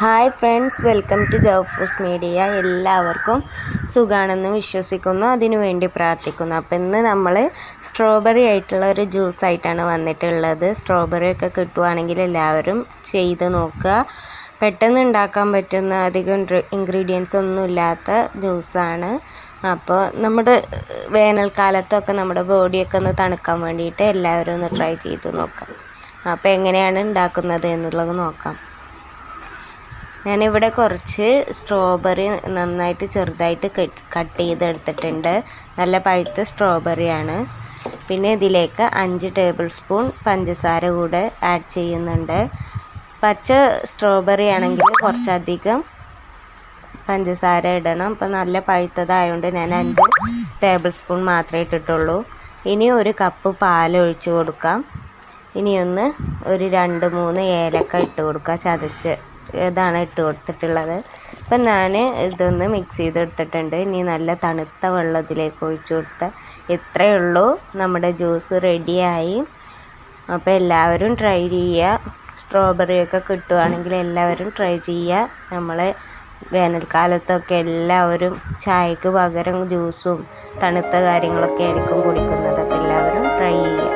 Hi friends welcome to Jofoos media എല്ലാവർക്കും സുഖാണെന്ന് വിശ്വസിക്കുന്നു. അതിനുവേണ്ടി പ്രാർത്ഥിക്കുന്നു. അപ്പം ഇന്ന് നമ്മൾ സ്ട്രോബെറി ആയിട്ടുള്ള ഒരു ജ്യൂസ് ആയിട്ടാണ് വന്നിട്ടുള്ളത്. സ്ട്രോബെറി ഒക്കെ കിട്ടുവാണെങ്കിൽ എല്ലാവരും ചെയ്ത് നോക്കുക. പെട്ടെന്ന് ഉണ്ടാക്കാൻ പറ്റുന്ന അധികം ഇൻഗ്രീഡിയൻസ് ഒന്നും ഇല്ലാത്ത ജ്യൂസാണ് അപ്പോൾ നമ്മുടെ വേനൽക്കാലത്തൊക്കെ നമ്മുടെ ബോഡിയൊക്കെ ഒന്ന് തണുക്കാൻ വേണ്ടിയിട്ട് എല്ലാവരും ഒന്ന് ട്രൈ ചെയ്ത് നോക്കാം. അപ്പോൾ എങ്ങനെയാണ് ഉണ്ടാക്കുന്നത് എന്നുള്ളത് നോക്കാം. ഞാനിവിടെ കുറച്ച് സ്ട്രോബെറി നന്നായിട്ട് ചെറുതായിട്ട് കട്ട് ചെയ്തെടുത്തിട്ടുണ്ട്. നല്ല പഴുത്ത സ്ട്രോബെറിയാണ് പിന്നെ ഇതിലേക്ക് അഞ്ച് ടേബിൾ സ്പൂൺ പഞ്ചസാര കൂടെ ആഡ് ചെയ്യുന്നുണ്ട്. പച്ച സ്ട്രോബെറി ആണെങ്കിൽ കുറച്ചധികം പഞ്ചസാര ഇടണം. അപ്പം നല്ല പഴുത്തതായതുകൊണ്ട് ഞാൻ അഞ്ച് ടേബിൾ സ്പൂൺ മാത്രമേ ഇട്ടിട്ടുള്ളൂ. ഇനി ഒരു കപ്പ് പാൽ ഒഴിച്ച് കൊടുക്കാം. ഇനിയൊന്ന് ഒരു രണ്ട് മൂന്ന് ഏലക്ക ഇട്ട് കൊടുക്കുക ചതച്ച് ഇതാണ് ഇട്ട് കൊടുത്തിട്ടുള്ളത്. അപ്പം ഞാൻ ഇതൊന്ന് മിക്സ് ചെയ്തെടുത്തിട്ടുണ്ട്. ഇനി നല്ല തണുത്ത വെള്ളത്തിലേക്ക് ഒഴിച്ചു കൊടുത്ത ഇത്രയേ ഉള്ളൂ. നമ്മുടെ ജ്യൂസ് റെഡിയായി അപ്പോൾ എല്ലാവരും ട്രൈ ചെയ്യുക. സ്ട്രോബെറി ഒക്കെ കിട്ടുവാണെങ്കിൽ എല്ലാവരും ട്രൈ ചെയ്യുക. നമ്മൾ വേനൽക്കാലത്തൊക്കെ എല്ലാവരും ചായക്ക് പകരം ജ്യൂസും തണുത്ത കാര്യങ്ങളൊക്കെ ആയിരിക്കും കുടിക്കുന്നത്. അപ്പോൾ എല്ലാവരും ട്രൈ ചെയ്യുക.